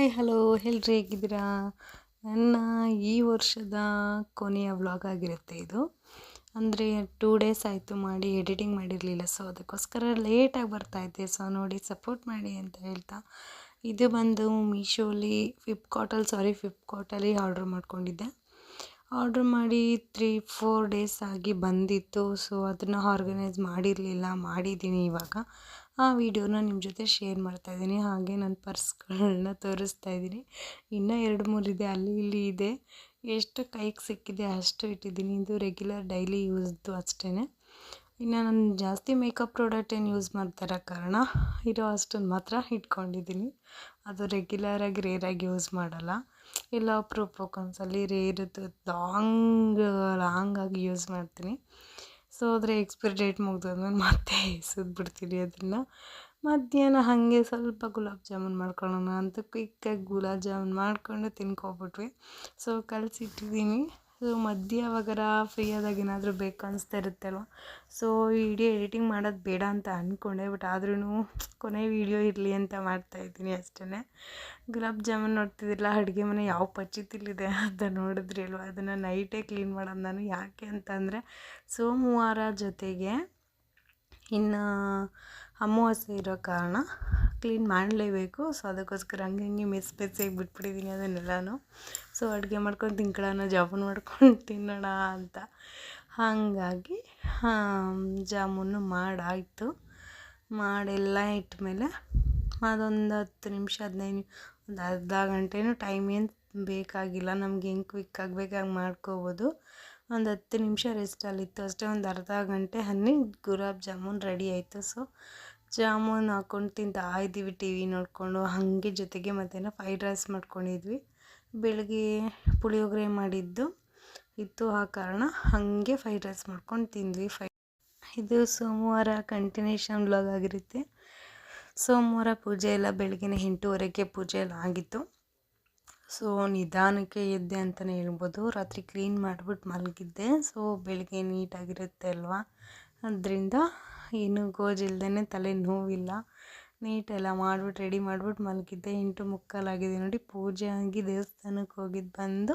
Hi hello ಎಲ್ರಿ ಹೇಗಿದ್ದೀರಾ? ನನ್ನ ಈ ವರ್ಷದ ಕೊನೆಯ ವ್ಲಾಗ್ ಆಗಿರುತ್ತೆ ಇದು. ಅಂದರೆ ಟೂ ಡೇಸ್ ಆಯಿತು ಮಾಡಿ ಎಡಿಟಿಂಗ್ ಮಾಡಿರಲಿಲ್ಲ ಸೊ ಅದಕ್ಕೋಸ್ಕರ ಲೇಟಾಗಿ ಬರ್ತಾಯಿದ್ದೆ ಸೊ ನೋಡಿ ಸಪೋರ್ಟ್ ಮಾಡಿ ಅಂತ ಹೇಳ್ತಾ. ಇದು ಬಂದು ಮೀಶೋಲಿ ಫ್ಲಿಪ್ಕಾರ್ಟಲ್ಲಿ ಸಾರಿ ಫ್ಲಿಪ್ಕಾರ್ಟಲ್ಲಿ ಆರ್ಡ್ರ್ ಮಾಡ್ಕೊಂಡಿದ್ದೆ. ಆರ್ಡ್ರ್ ಮಾಡಿ ತ್ರೀ ಫೋರ್ ಡೇಸ್ ಆಗಿ ಬಂದಿತ್ತು. ಸೊ ಅದನ್ನು ಆರ್ಗನೈಸ್ ಮಾಡಿರಲಿಲ್ಲ, ಮಾಡಿದ್ದೀನಿ ಇವಾಗ. ಆ ವೀಡಿಯೋನ ನಿಮ್ಮ ಜೊತೆ ಶೇರ್ ಮಾಡ್ತಾ ಇದ್ದೀನಿ. ಹಾಗೆ ನನ್ನ ಪರ್ಸ್ಗಳನ್ನ ತೋರಿಸ್ತಾ ಇದ್ದೀನಿ. ಇನ್ನೂ ಎರಡು ಮೂರು ಇದೆ. ಅಲ್ಲಿ ಇಲ್ಲಿ ಇದೆ. ಎಷ್ಟು ಕೈಗೆ ಸಿಕ್ಕಿದೆ ಅಷ್ಟು ಇಟ್ಟಿದ್ದೀನಿ. ಇದು ರೆಗ್ಯುಲರ್ ಡೈಲಿ ಯೂಸ್ದು ಅಷ್ಟೇ ಇನ್ನು ನಾನು ಜಾಸ್ತಿ ಮೇಕಪ್ ಪ್ರಾಡಕ್ಟ್ ಏನು ಯೂಸ್ ಮಾಡ್ತಾರ ಕಾರಣ, ಇರೋ ಅಷ್ಟನ್ನು ಮಾತ್ರ ಇಟ್ಕೊಂಡಿದ್ದೀನಿ. ಅದು ರೆಗ್ಯುಲರಾಗಿ ರೇರಾಗಿ ಯೂಸ್ ಮಾಡಲ್ಲ. ಇಲ್ಲ ಪ್ರೂಫ್ ಒಂದ್ಸಲಿ ರೇರದ್ದು ಲಾಂಗ್ ಲಾಂಗಾಗಿ ಯೂಸ್ ಮಾಡ್ತೀನಿ. ಸೊ ಅದ್ರ ಎಕ್ಸ್ಪೈರಿ ಡೇಟ್ ಮುಗ್ದಾದ್ಮೇಲೆ ಮತ್ತೆ ಎಸೆದ್ಬಿಡ್ತೀನಿ ಅದನ್ನು. ಮಧ್ಯಾಹ್ನ ಹಾಗೆ ಸ್ವಲ್ಪ ಗುಲಾಬ್ ಜಾಮೂನ್ ಮಾಡ್ಕೊಳ್ಳೋಣ ಅಂತ ಕ್ವಿಕ್ಕಾಗಿ ಗುಲಾಬ್ ಜಾಮೂನ್ ಮಾಡಿಕೊಂಡು ತಿನ್ಕೊಬಿಟ್ವಿ. ಸೊ ಕಲಸಿಟ್ಟಿದ್ದೀನಿ ಸೊ ಮಧ್ಯೆ ಫ್ರೀ ಆದಾಗ ಏನಾದರೂ ಬೇಕು ಅನಿಸ್ತಾ ಇರುತ್ತಲ್ವ ಸೊ ವಿಡಿಯೋ ಎಡಿಟಿಂಗ್ ಮಾಡೋದು ಬೇಡ ಅಂತ ಅಂದ್ಕೊಂಡೆ ಬಟ್ ಆದ್ರೂ ಕೊನೆ ವಿಡಿಯೋ ಇರಲಿ ಅಂತ ಮಾಡ್ತಾ ಇದ್ದೀನಿ ಅಷ್ಟೇ ಗುಲಾಬ್ ಜಾಮೂನ್ ನೋಡ್ತಿದ್ದಿಲ್ಲ ಅಡುಗೆ ಮನೆ ಯಾವ ಪಚ್ಚಿತಿಲ್ಲಿದೆ ಅಂತ ನೋಡಿದ್ರಿ ಅಲ್ವ? ಅದನ್ನು ನೈಟೇ ಕ್ಲೀನ್ ಮಾಡೋದು ನಾನು ಯಾಕೆ ಅಂತಂದರೆ, ಸೋಮವಾರ ಜೊತೆಗೆ ಇನ್ನು ಅಮಾವಾಸ್ಯೆ ಇರೋ ಕಾರಣ ಕ್ಲೀನ್ ಮಾಡಲೇಬೇಕು. ಸೊ, ಅದಕ್ಕೋಸ್ಕರ ಹಂಗೆ ಹಂಗೆ ಮೆಸ್ ಮೆಸ್ಸಾಗಿ ಬಿಟ್ಬಿಟ್ಟಿದ್ದೀನಿ ಅದನ್ನೆಲ್ಲನೂ. ಸೊ, ಅಡುಗೆ ಮಾಡ್ಕೊಂಡು ತಿನ್ಕೊಳ್ಳೋಣ ಜಾಮೂನ್ ಮಾಡ್ಕೊಂಡು ತಿನ್ನೋಣ ಅಂತ. ಹಾಗಾಗಿ ಜಾಮೂನು ಮಾಡಾಯಿತು. ಮಾಡೆಲ್ಲ ಇಟ್ಮೇಲೆ ಅದೊಂದು ಹತ್ತು ನಿಮಿಷ, ಹದಿನೈದು ಒಂದು ಅರ್ಧ ಗಂಟೆನೂ ಟೈಮ್ ಏನು ಬೇಕಾಗಿಲ್ಲ. ನಮ್ಗೆ ಹೆಂಗೆ ಕ್ವಿಕ್ ಆಗಬೇಕಾಗಿ ಮಾಡ್ಕೋಬೋದು. ಒಂದು ಹತ್ತು ನಿಮಿಷ ರೆಸ್ಟಲ್ಲಿತ್ತು ಅಷ್ಟೇ. ಒಂದು ಅರ್ಧ ಗಂಟೆ ಹನ್ನಿ ಗುಲಾಬ್ ಜಾಮೂನ್ ರೆಡಿ ಆಯಿತು. ಸೊ ಜಾಮೂನ್ ಹಾಕ್ಕೊಂಡು ತಿಂತಾ ಇದ್ದೀವಿ ಟಿ ವಿ ನೋಡಿಕೊಂಡು, ಹಾಗೆ ಜೊತೆಗೆ ಮಧ್ಯಾಹ್ನ ಫ್ರೈಡ್ ರೈಸ್ ಮಾಡ್ಕೊಂಡಿದ್ವಿ. ಬೆಳಗ್ಗೆ ಪುಳಿಯೋಗರೆ ಮಾಡಿದ್ದು ಇತ್ತು ಆ ಕಾರಣ ಹಾಗೆ ಫ್ರೈಡ್ ರೈಸ್ ಮಾಡ್ಕೊಂಡು ತಿಂದ್ವಿ. ಫೈ ಇದು ಸೋಮವಾರ ಕಂಟಿನ್ಯೂಷನ್ ಬ್ಲಾಗ್ ಆಗಿರುತ್ತೆ. ಸೋಮವಾರ ಪೂಜೆ ಎಲ್ಲ ಬೆಳಗ್ಗೆ ಎಂಟೂವರೆಗೆ ಪೂಜೆ ಎಲ್ಲ ಆಗಿತ್ತು. ಸೊ ನಿಧಾನಕ್ಕೆ ಎದ್ದೆ ಅಂತಲೇ ಹೇಳ್ಬೋದು. ರಾತ್ರಿ ಕ್ಲೀನ್ ಮಾಡಿಬಿಟ್ಟು ಮಲಗಿದ್ದೆ. ಸೊ ಬೆಳಗ್ಗೆ ನೀಟಾಗಿರುತ್ತೆ ಅಲ್ವಾ? ಅದರಿಂದ ಏನು ಗೋಜಿಲ್ದೇ ತಲೆ ನೋವಿಲ್ಲ. ನೀಟೆಲ್ಲ ಮಾಡ್ಬಿಟ್ಟು ರೆಡಿ ಮಾಡ್ಬಿಟ್ಟು ಮಲಗಿದ್ದೆ. ಎಂಟು ಮುಕ್ಕಾಲಾಗಿದೆ ನೋಡಿ. ಪೂಜೆ ಆಗಿ ದೇವಸ್ಥಾನಕ್ಕೆ ಹೋಗಿದ್ದು ಬಂದು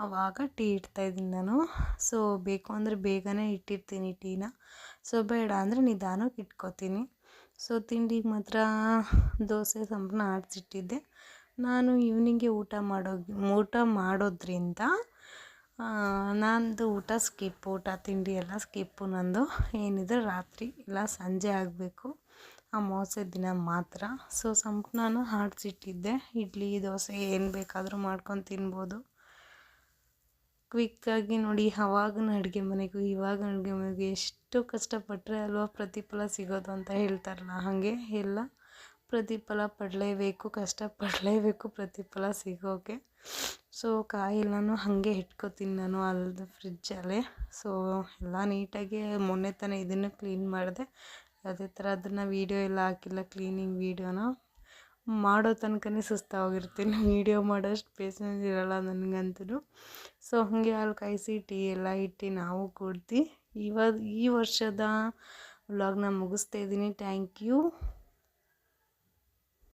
ಆವಾಗ ಟೀ ಇಡ್ತಾಯಿದ್ದೀನಿ ನಾನು. ಸೊ ಬೇಕು ಅಂದರೆ ಬೇಗನೆ ಇಟ್ಟಿರ್ತೀನಿ ಟೀನ. ಸೊ ಬೇಡ ಅಂದರೆ ನಿಧಾನಕ್ಕೆ ಇಟ್ಕೋತೀನಿ. ಸೊ ತಿಂಡಿಗೆ ಮಾತ್ರ ದೋಸೆ ಸಂಪನ್ನ ಆಡಿಸಿಟ್ಟಿದ್ದೆ. ನಾನು ಈವ್ನಿಂಗೆ ಊಟ ಮಾಡೋ ಊಟ ಮಾಡೋದ್ರಿಂದ ನಂದು ಊಟ ಸ್ಕಿಪ್, ಊಟ ತಿಂಡಿ ಎಲ್ಲ ಸ್ಕಿಪ್ಪು ನಂದು ಏನಿದೆ, ರಾತ್ರಿ ಇಲ್ಲ, ಸಂಜೆ ಆಗಬೇಕು. ಅಮಾವಾಸ್ಯೆ ದಿನ ಮಾತ್ರ. ಸೊ ಸಂಪೂರ್ಣ ಹಾಡಿಸಿಟ್ಟಿದ್ದೆ ಇಡ್ಲಿ, ದೋಸೆ ಏನು ಬೇಕಾದರೂ ಮಾಡ್ಕೊಂಡು ತಿನ್ಬೋದು. ಕ್ವಿಕ್ಕಾಗಿ ನೋಡಿ, ಅವಾಗಿನ ಅಡುಗೆ ಮನೆಗೂ ಇವಾಗ ಅಡುಗೆ ಮನೆಗೂ ಎಷ್ಟು ಕಷ್ಟಪಟ್ಟರೆ ಅಲ್ವಾ ಪ್ರತಿಫಲ ಸಿಗೋದು ಅಂತ ಹೇಳ್ತಾರಲ್ಲ, ಹಾಗೆ ಎಲ್ಲ. ಪ್ರತಿಫಲ ಪಡಲೇಬೇಕು ಕಷ್ಟಪಡಲೇಬೇಕು ಪ್ರತಿಫಲ ಸಿಗೋಕ್ಕೆ ಸೊ ಕಾಯಿಲ್ಲನೂ ಹಾಗೆ ಇಟ್ಕೋತೀನಿ ನಾನು ಅಲ್ಲದೆ ಫ್ರಿಜ್ಜಲ್ಲೇ ಸೊ ಎಲ್ಲ ನೀಟಾಗಿ ಮೊನ್ನೆ ತಾನೇ ಇದನ್ನು ಕ್ಲೀನ್ ಮಾಡಿದೆ. ಅದೇ ಥರ ಅದನ್ನು ವೀಡಿಯೋ ಎಲ್ಲ ಹಾಕಿಲ್ಲ ಕ್ಲೀನಿಂಗ್ ವೀಡಿಯೋನ ಮಾಡೋ ತನಕನೇ ಸುಸ್ತಾಗಿರ್ತೀನಿ. ವೀಡಿಯೋ ಮಾಡೋಷ್ಟು ಪೇಸೆನ್ಸ್ ಇರೋಲ್ಲ ನನಗಂತೂ. ಸೊ ಹಾಗೆ ಅಲ್ಲಿ ಕಾಯಿಸಿ, ಟೀ ಎಲ್ಲ ಇಟ್ಟು ನಾವು ಕೊಡ್ತೀವಿ ಇವಾಗ ಈ ವರ್ಷದ ವ್ಲಾಗ್ನ ಮುಗಿಸ್ತಾ ಇದ್ದೀನಿ. Thank you